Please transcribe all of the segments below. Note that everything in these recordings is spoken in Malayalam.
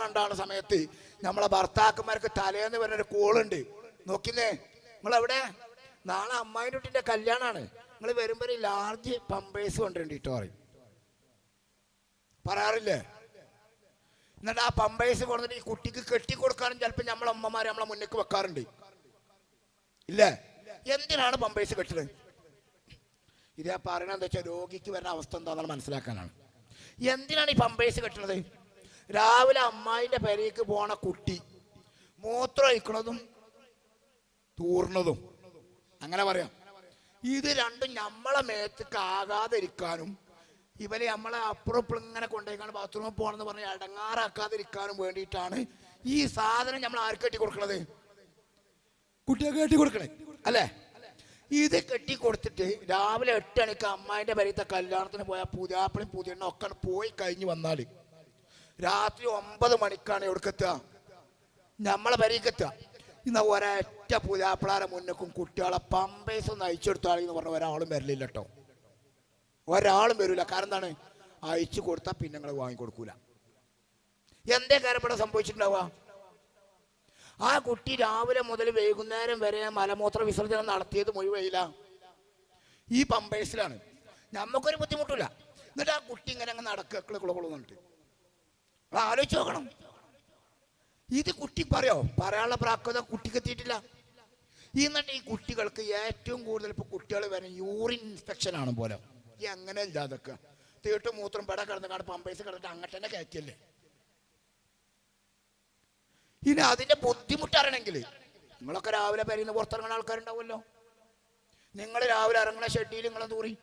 ഉണ്ടാകുന്ന സമയത്ത് നമ്മളെ ഭർത്താക്കന്മാർക്ക് തലേന്ന് പറഞ്ഞൊരു കോളുണ്ട്. നോക്കിന്നേ നിങ്ങൾ എവിടെ നാളെ അമ്മായിന്റെ കുട്ടിന്റെ കല്യാണമാണ് നിങ്ങൾ വരുമ്പോൾ ഒരു ലാർജ് പമ്പേഴ്സ് കൊണ്ടുവരണ്ടിട്ടോ പറയും. പറയാറില്ലേ? എന്നിട്ട് ആ പമ്പേഴ്സ് കൊണ്ടുവന്നിട്ട് ഈ കുട്ടിക്ക് കെട്ടി കൊടുക്കാനും ചിലപ്പോൾ നമ്മളെ അമ്മമാരെ നമ്മളെ മുന്നേക്ക് വെക്കാറുണ്ട്. ഇല്ലേ? എന്തിനാണ് പമ്പേഴ്സ് കെട്ടുന്നത് ഇതാ പറയണത് വെച്ചാൽ രോഗിക്ക് വരുന്ന അവസ്ഥ എന്താണെന്ന് മനസ്സിലാക്കാനാണ്. എന്തിനാണ് ഈ പമ്പേഴ്സ് കെട്ടുന്നത് രാവിലെ അമ്മായിന്റെ പെരയ്ക്ക് പോണ കുട്ടി. മൂത്രം ഒഴിക്കണതും തൂർണതും. അങ്ങനെ പറയാം. ഇത് രണ്ടും നമ്മളെ മേത്തേക്ക് ആകാതിരിക്കാനും ഇവരെ നമ്മളെ അപ്പുറം ഇപ്പുറം ഇങ്ങനെ കൊണ്ടുപോയി ബാത്റൂമിൽ പോകണമെന്ന് പറഞ്ഞ് അടങ്ങാറാക്കാതിരിക്കാനും വേണ്ടിയിട്ടാണ് ഈ സാധനം നമ്മൾ ആർക്ക് കെട്ടി കൊടുക്കണത് കുട്ടിയൊക്കെ കെട്ടി കൊടുക്കണേ അല്ലേ? ഇത് കെട്ടി കൊടുത്തിട്ട് രാവിലെ എട്ട് മണിക്ക് അമ്മായിന്റെ പരിയത്തെ കല്യാണത്തിന് പോയ പുതിയാപ്പിളും പുതിയ ഒക്കെ പോയി കഴിഞ്ഞ് വന്നാൽ രാത്രി ഒമ്പത് മണിക്കാണ് എവിടേക്കെത്തുക? നമ്മളെ പെരയ്ക്കെത്തുക ഇന്ന് ഒരൊറ്റ പുലാപ്പിളാരെ മുന്നേക്കും കുട്ടികളെ പമ്പേസ് ഒന്ന് അയച്ചെടുത്താളെന്ന് പറഞ്ഞ ഒരാളും വരലില്ല കേട്ടോ. ഒരാളും വരില്ല. കാരണം എന്താണ്? അയച്ചു കൊടുത്താൽ പിന്നെ നിങ്ങൾ വാങ്ങിക്കൊടുക്കൂല എന്തേ കാര്യം ഇവിടെ സംഭവിച്ചിട്ടുണ്ടാവുക? ആ കുട്ടി രാവിലെ മുതൽ വൈകുന്നേരം വരെ മലമൂത്ര വിസർജനം നടത്തിയത് മുഴുവയില്ല ഈ പമ്പേഴ്സിലാണ്. നമുക്കൊരു ബുദ്ധിമുട്ടില്ല എന്നിട്ട് ആ കുട്ടി ഇങ്ങനെ അങ്ങ് നടക്കുക. കുളകുളന്നിട്ട് ആലോചിച്ച് നോക്കണം. ഇത് കുട്ടി പറയോ? പറയാനുള്ള പ്രാപ്യത കുട്ടിക്ക് എത്തിയിട്ടില്ല. എന്നിട്ട് ഈ കുട്ടികൾക്ക് ഏറ്റവും കൂടുതൽ ഇപ്പൊ കുട്ടികൾ വരെ യൂറിൻ ഇൻസ്പെക്ഷൻ ആണ് പോലെ. ഈ അങ്ങനെ ഇല്ല അതൊക്കെ? തീട്ടും മൂത്രം പെട കിടന്ന് കാണും പമ്പേഴ്സ് കിടന്നിട്ട് അങ്ങോട്ട് തന്നെ കയറ്റിയല്ലേ? ഇനി അതിന്റെ ബുദ്ധിമുട്ട് അറിയണമെങ്കിൽ നിങ്ങളൊക്കെ രാവിലെ പരിന്ന് പുറത്തിറങ്ങുന്ന ആൾക്കാരുണ്ടാവുമല്ലോ. നിങ്ങൾ രാവിലെ ഇറങ്ങുന്ന ഷെഡിയിൽ നിങ്ങളെ തൂറി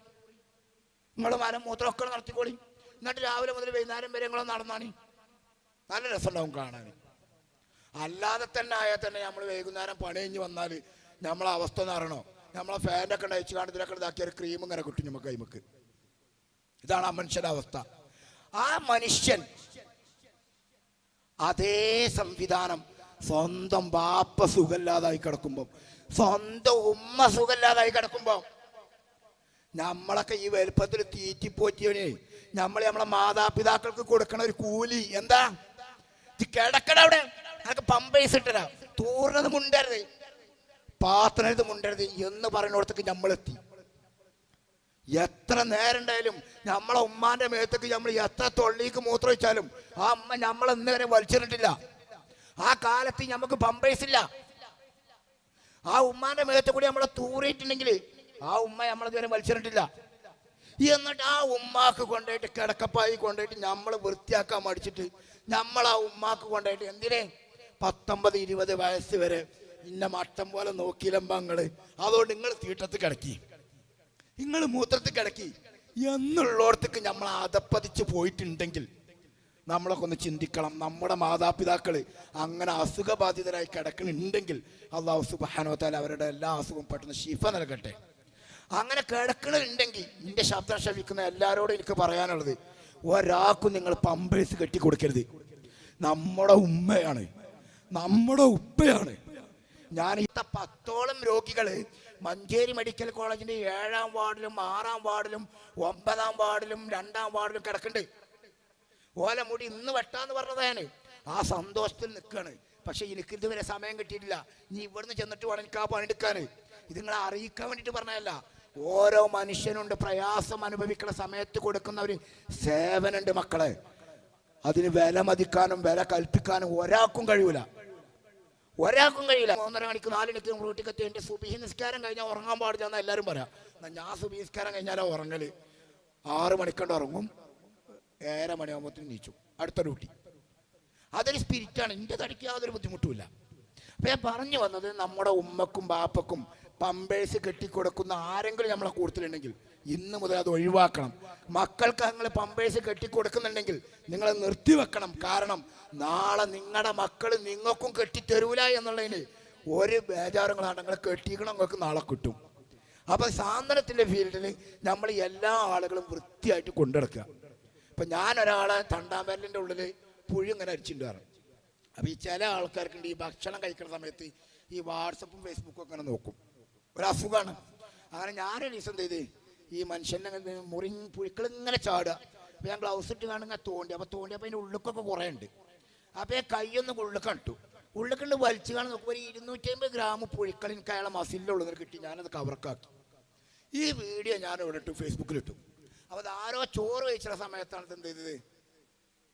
നിങ്ങൾ മരം മൂത്രമൊക്കെ നടത്തിക്കോളി. എന്നിട്ട് രാവിലെ മുതൽ വൈകുന്നേരം വരെ നിങ്ങളെ നടന്നാണി. നല്ല രസമുണ്ടാവും കാണാൻ. അല്ലാതെ തന്നെ ആയാൽ തന്നെ നമ്മൾ വൈകുന്നേരം പണി കഴിഞ്ഞ് വന്നാൽ നമ്മളെ അവസ്ഥ ഒന്ന് അറിയണോ നമ്മളെ ഫാനൊക്കെ അയച്ചു കാണത്തിലൊക്കെ ഇതാക്കിയ ഒരു ക്രീം ഇങ്ങനെ കിട്ടും നമുക്ക് കൈമക്ക്. ഇതാണ് ആ മനുഷ്യന്റെ അവസ്ഥ. ആ മനുഷ്യൻ അതേ സംവിധാനം സ്വന്തം ബാപ്പ സുഖല്ലാതായി കിടക്കുമ്പോൾ സ്വന്തം ഉമ്മ സുഖല്ലാതായി കിടക്കുമ്പോൾ നമ്മളൊക്കെ ഈ വലുപ്പത്തിൽ തീറ്റിപ്പോറ്റിയവനെ നമ്മൾ നമ്മളെ മാതാപിതാക്കൾക്ക് കൊടുക്കണ ഒരു കൂലി എന്താ? ഇത് കിടക്കണ അവിടെ. അതൊക്കെ പമ്പേസ് ഇട്ടരാ തൂർണത് മുണ്ടരുത്. പാത്രത് മുണ്ടരുത് എന്ന് പറയുന്നിടത്തേക്ക് നമ്മളെത്തി എത്ര നേരം ഉണ്ടായാലും നമ്മളെ ഉമ്മാന്റെ മേത്തേക്ക് നമ്മൾ എത്ര തൊള്ളിക്ക് മൂത്രം വെച്ചാലും ആ അമ്മ നമ്മൾ ഇന്ന് വരെ വലിച്ചിട്ടില്ല ആ കാലത്ത് നമുക്ക് പമ്പേഴ്സ് ഇല്ല. ആ ഉമ്മാന്റെ മേത്തെ കൂടി നമ്മളെ തൂറിയിട്ടുണ്ടെങ്കിൽ ആ ഉമ്മ നമ്മളിതുവരെ വലിച്ചിട്ടില്ല എന്നിട്ട് ആ ഉമ്മാക്ക് കൊണ്ടുപോയിട്ട് കിടക്കപ്പായി കൊണ്ടുപോയിട്ട് നമ്മൾ വൃത്തിയാക്കാൻ മടിച്ചിട്ട് നമ്മൾ ആ ഉമ്മാക്ക് കൊണ്ടുപോയിട്ട് എന്തിനേ? പത്തൊമ്പത് ഇരുപത് വയസ്സ് വരെ ഇന്ന മട്ടം പോലെ നോക്കിയില്ലമ്പങ്ങൾ അതുകൊണ്ട് നിങ്ങൾ തീട്ടത്ത് കിടക്കി. നിങ്ങൾ മൂത്രത്തിൽ കിടക്കി. എന്നുള്ളോടത്തേക്ക് നമ്മൾ അതപ്പതിച്ച് പോയിട്ടുണ്ടെങ്കിൽ നമ്മളൊക്കെ ഒന്ന് ചിന്തിക്കണം. നമ്മുടെ മാതാപിതാക്കൾ അങ്ങനെ അസുഖബാധിതരായി കിടക്കണുണ്ടെങ്കിൽ അള്ളാഹു സുബാനോത്താൽ അവരുടെ എല്ലാ അസുഖവും പെട്ടെന്ന് ഷിഫ നൽകട്ടെ. അങ്ങനെ കിടക്കണുണ്ടെങ്കിൽ നിന്റെ ശബ്ദം ശ്രവിക്കുന്ന എല്ലാവരോടും എനിക്ക് പറയാനുള്ളത് ഒരാൾക്കും നിങ്ങൾ പമ്പേഴ്സ് കെട്ടി കൊടുക്കരുത്. നമ്മുടെ ഉമ്മയാണ്. നമ്മുടെ ഉപ്പയാണ്. ഞാൻ ഇത്ത പത്തോളം രോഗികൾ മഞ്ചേരി മെഡിക്കൽ കോളേജിന്റെ ഏഴാം വാർഡിലും ആറാം വാർഡിലും ഒമ്പതാം വാർഡിലും രണ്ടാം വാർഡിലും കിടക്കുന്നുണ്ട്. ഓല മുടി ഇന്ന് വെട്ടാന്ന് പറഞ്ഞതാണ്. ആ സന്തോഷത്തിൽ നിൽക്കാണ് പക്ഷെ എനിക്ക് ഇതുവരെ സമയം കിട്ടിയിട്ടില്ല. നീ ഇവിടുന്ന് ചെന്നിട്ട് വേണം എനിക്ക് ആ പണിയെടുക്കാൻ ഇത് നിങ്ങളെ അറിയിക്കാൻ വേണ്ടിയിട്ട് പറഞ്ഞതല്ല. ഓരോ മനുഷ്യനുണ്ട് പ്രയാസം അനുഭവിക്കുന്ന സമയത്ത് കൊടുക്കുന്ന ഒരു സേവനുണ്ട് മക്കളെ. അതിന് വില മതിക്കാനും വില കൽപ്പിക്കാനും ഒരാൾക്കും കഴിയൂല. ഒരാൾക്കും കഴിയില്ല ഒന്നര മണിക്ക് നാല് മണിക്ക് കത്തി എന്റെ സുബിഹി നിസ്കാരം കഴിഞ്ഞാൽ ഉറങ്ങാൻ പാടില്ല എന്ന് എല്ലാവരും പറയാം. എന്നാൽ ഞാൻ സുബി നിസ്കാരം കഴിഞ്ഞാലോ ഉറങ്ങൽ. ആറ് മണിക്കണ്ട് ഉറങ്ങും. ഏഴര മണിയാകുമ്പോഴത്തേനും നീച്ചു അടുത്ത ഡ്യൂട്ടി അതൊരു സ്പിരിറ്റാണ് എന്റെ തടിക്ക് യാതൊരു ബുദ്ധിമുട്ടുമില്ല അപ്പൊ ഞാൻ പറഞ്ഞു വന്നത് നമ്മുടെ ഉമ്മക്കും ബാപ്പക്കും പമ്പേഴ്സ് കെട്ടിക്കൊടുക്കുന്ന ആരെങ്കിലും നമ്മളെ കൂടുതലുണ്ടെങ്കിൽ ഇന്ന് മുതൽ അത് ഒഴിവാക്കണം. മക്കൾക്ക് നിങ്ങൾ പമ്പേഴ്സ് കെട്ടിക്കൊടുക്കുന്നുണ്ടെങ്കിൽ നിങ്ങൾ നിർത്തിവെക്കണം. കാരണം നാളെ നിങ്ങളുടെ മക്കൾ നിങ്ങൾക്കും കെട്ടിത്തരൂല എന്നുള്ളതിന് ഒരു ബേജാറുകളാണ്. നിങ്ങൾ കെട്ടിക്കണം നിങ്ങൾക്ക് നാളെ കിട്ടും. അപ്പൊ സാന്ത്വനത്തിന്റെ ഫീൽഡിൽ നമ്മൾ എല്ലാ ആളുകളും വൃത്തിയായിട്ട് കൊണ്ടുനടക്കുക. ഞാൻ ഒരാളെ തണ്ടാമ്പരലിന്റെ ഉള്ളിൽ പുഴു ഇങ്ങനെ അരിച്ചിട്ടുണ്ടാറ് അപ്പൊ ഈ ചില ആൾക്കാർക്ക് ഈ ഭക്ഷണം കഴിക്കുന്ന സമയത്ത് ഈ വാട്സപ്പും ഫേസ്ബുക്കും ഒക്കെ ഇങ്ങനെ നോക്കും. ഒരു അസുഖമാണ് അങ്ങനെ ഞാനൊരു ദിവസം ചെയ്ത്? ഈ മനുഷ്യനെ മുറി പുഴുക്കൾ ഇങ്ങനെ ചാടുക. അപ്പൊ ഞാൻ ഗ്ലൗസ് ഇട്ട് കാണുന്ന തോണ്ടി. അപ്പൊ തോണ്ടി അപ്പൊ അതിന്റെ ഉള്ളുക്കൊക്കെ കുറെ ഉണ്ട്. അപ്പൊ ഈ കൈയൊന്ന് ഉള്ളിൽ കണ്ടു. ഉള്ളിൽ കണ്ട് വലിച്ചു കാണാൻ നോക്കുമ്പോൾ ഒരു ഇരുന്നൂറ്റി അമ്പത് ഗ്രാം പുഴുക്കൾ എനിക്ക് അയാളെ മസിലുള്ളത് കിട്ടി. ഞാനത് കവർക്കാക്കി ഈ വീഡിയോ ഞാൻ ഇവിടെ ഇട്ടു ഫേസ്ബുക്കിലിട്ടു അപ്പോൾ അത് ആരോ ചോറ് കഴിച്ച സമയത്താണ് എന്ത് ചെയ്തത്?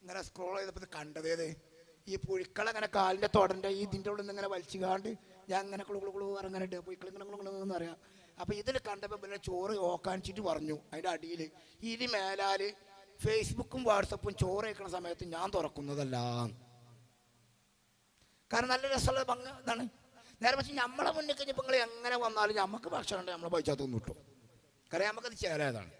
ഇങ്ങനെ സ്ക്രോൾ ചെയ്തപ്പോൾ കണ്ടതേത് ഈ പുഴുക്കൾ അങ്ങനെ കാലിന്റെ തൊടന്റെ ഈ ഇതിന്റെ ഉള്ളിൽ നിന്ന് ഇങ്ങനെ വലിച്ചു കാണ്ട് ഞാൻ അങ്ങനെ കുളു കുളു കുളു പുഴുക്കൾ ഇങ്ങനെ കുളു കുളു എന്ന് പറയാം. അപ്പോൾ ഇതിൽ കണ്ടപ്പോൾ പിന്നെ ചോറ് ഓക്കാനിച്ചിട്ട് പറഞ്ഞു അതിന്റെ അടിയിൽ ഇനി മേലാൽ ഫേസ്ബുക്കും വാട്സപ്പും ചോറ് വയ്ക്കുന്ന സമയത്ത് ഞാൻ തുറക്കുന്നതല്ല. കാരണം നല്ല രസമുള്ള ഭംഗ ഇതാണ്. നേരെ പക്ഷേ നമ്മളെ മുന്നിൽ കഴിഞ്ഞപ്പോൾ നിങ്ങൾ എങ്ങനെ വന്നാലും നമുക്ക് ഭക്ഷണം ഉണ്ടെങ്കിൽ നമ്മളെ പൈസ തിന്നു കിട്ടും. കാരണം നമുക്കത് ചേരാതാണ്.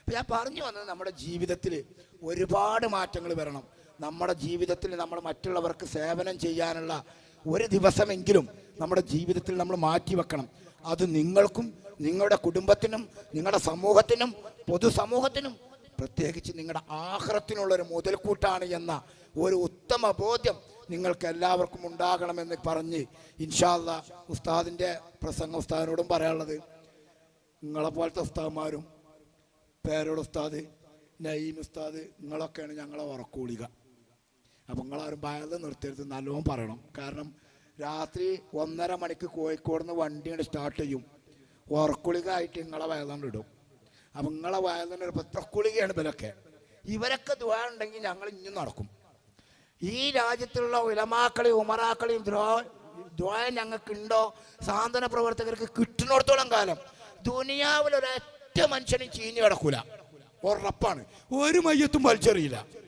അപ്പം ഞാൻ പറഞ്ഞു വന്നത് നമ്മുടെ ജീവിതത്തിൽ ഒരുപാട് മാറ്റങ്ങൾ വരണം. നമ്മുടെ ജീവിതത്തിൽ നമ്മൾ മറ്റുള്ളവർക്ക് സേവനം ചെയ്യാനുള്ള ഒരു ദിവസമെങ്കിലും നമ്മുടെ ജീവിതത്തിൽ നമ്മൾ മാറ്റി വെക്കണം. അത് നിങ്ങൾക്കും നിങ്ങളുടെ കുടുംബത്തിനും നിങ്ങളുടെ സമൂഹത്തിനും പൊതുസമൂഹത്തിനും പ്രത്യേകിച്ച് നിങ്ങളുടെ ആഹ്റത്തിനുള്ളൊരു മുതൽക്കൂട്ടാണ് എന്ന ഒരു ഉത്തമ ബോധ്യം നിങ്ങൾക്ക് എല്ലാവർക്കും ഉണ്ടാകണമെന്ന് പറഞ്ഞ് ഇൻഷാല്ല ഉസ്താദിന്റെ പ്രസംഗ ഉസ്താദിനോടും പറയാനുള്ളത്. നിങ്ങളെ പോലത്തെ ഉസ്താദ്മാരും പേരോട് ഉസ്താദ് നയീം ഉസ്താദ് നിങ്ങളൊക്കെയാണ് ഞങ്ങളെ ഉറക്കൂളിക. നിങ്ങളാരും ഭയന്ന് നിർത്തരുത് നല്ലോണം പറയണം. കാരണം രാത്രി ഒന്നര മണിക്ക് കോഴിക്കോട് നിന്ന് വണ്ടി സ്റ്റാർട്ട് ചെയ്യും. ഉറക്കുളികായിട്ട് നിങ്ങളെ വയലണ്ട് ഇടും. അപ്പം നിങ്ങളെ വയലുണ്ട് ഒരു പത്രക്കുളികയാണ് ഇവരൊക്കെ? ഇവരൊക്കെ ദുബായുണ്ടെങ്കിൽ ഞങ്ങൾ ഇനിയും നടക്കും. ഈ രാജ്യത്തുള്ള ഉലമാക്കളെയും ഉമറാക്കളെയും ദ്രോ ഞങ്ങൾക്കുണ്ടോ സാന്ത്വന പ്രവർത്തകർക്ക് കിട്ടുന്നിടത്തോളം കാലം ദുനിയാവിൽ ഒരൊറ്റ മനുഷ്യനും ചീഞ്ഞു കിടക്കൂല. ഉറപ്പാണ്. ഒരു മയ്യത്തും വലിച്ചെറിയില്ല.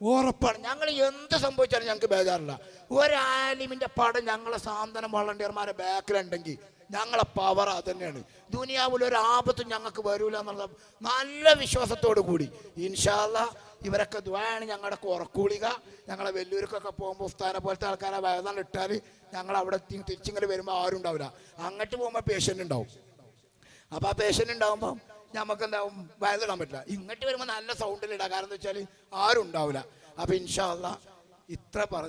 ഉറപ്പാണ്. ഞങ്ങൾ എന്ത് സംഭവിച്ചാലും ഞങ്ങൾക്ക് ബേജാറില്ല. ഒരാലിമിന്റെ പടം ഞങ്ങളെ സാന്ത്വനം വളണ്ടിയർമാരെ ബാക്കിലുണ്ടെങ്കിൽ ഞങ്ങളെ പവർ തന്നെയാണ്. ദുനിയാവിൽ ഒരു ആപത്തും ഞങ്ങൾക്ക് വരൂല എന്നുള്ള നല്ല വിശ്വാസത്തോടു കൂടി ഇൻഷാല്ല ഇവരൊക്കെ ദ്വായാണ് ഞങ്ങളുടെ ഉറക്കൂളിക. ഞങ്ങളെ വെല്ലൂർക്കൊക്കെ പോകുമ്പോൾ ഉസ്താനെ പോലത്തെ ആൾക്കാരെ വയതാണ് ഇട്ടാൽ ഞങ്ങൾ അവിടെ തിരിച്ചിങ്ങനെ വരുമ്പോൾ ആരും ഉണ്ടാവില്ല. അങ്ങോട്ട് പോകുമ്പോൾ പേഷ്യന്റ് ഉണ്ടാവും. അപ്പോൾ ആ പേഷ്യന്റ് ഉണ്ടാകുമ്പോൾ നമുക്ക് എന്താവും വയലിടാൻ പറ്റില്ല. ഇങ്ങോട്ട് വരുമ്പോൾ നല്ല സൗണ്ടിലിടാം കാരണം എന്താ വെച്ചാൽ ആരും ഉണ്ടാവില്ല അപ്പോൾ ഇൻഷാല്ല ഇത്ര പറഞ്ഞ്